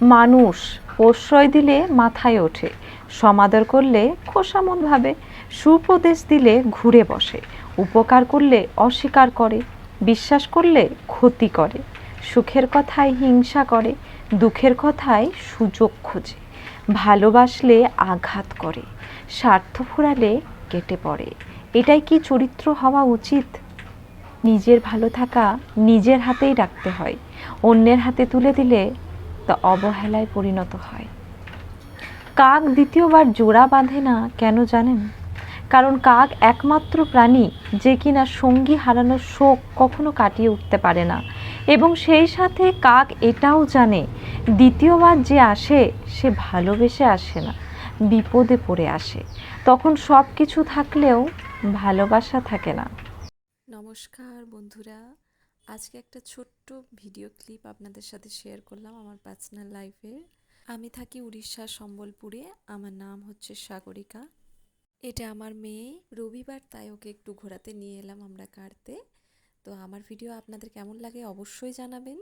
মানুষ প্রশ্রয় দিলে মাথায় ওঠে, সমাদর করলে খোসামন ভাবে, সুপদেশ দিলে ঘুরে বসে, উপকার করলে অস্বীকার করে, বিশ্বাস করলে ক্ষতি করে, সুখের কথায় হিংসা করে, দুঃখের কথায় সুযোগ খোঁজে, ভালোবাসলে আঘাত করে, স্বার্থ ফুরালে কেটে পড়ে। এটাই কি চরিত্র হওয়া উচিত? নিজের ভালো থাকা নিজের হাতেই রাখতে হয়, অন্যের হাতে তুলে দিলে তা অবহেলায় পরিণত হয়। কাক দ্বিতীয়বার জোড়া বাঁধে না কেন জানেন? কারণ কাক একমাত্র প্রাণী যে কিনা সঙ্গী হারানোর শোক কখনো কাটিয়ে উঠতে পারে না। এবং সেই সাথে কাক এটাও জানে, দ্বিতীয়বার যে আসে, সে ভালোবেসে আসে না, বিপদে পড়ে আসে। তখন সব কিছু থাকলেও ভালোবাসা থাকে না। নমস্কার বন্ধুরা। আজকে একটা ছোট্ট ভিডিও ক্লিপ আপনাদের সাথে শেয়ার করলাম আমার পার্সোনাল লাইফে আমি থাকি উড়িষ্যা সম্বলপুরে, আমার নাম হচ্ছে সাগরিকা। এটা আমার মেয়ে। রবিবার তাই ওকে একটু ঘোরাতে নিয়ে এলাম আমরা কাটতে তো আমার ভিডিও আপনাদের কেমন লাগে অবশ্যই জানাবেন।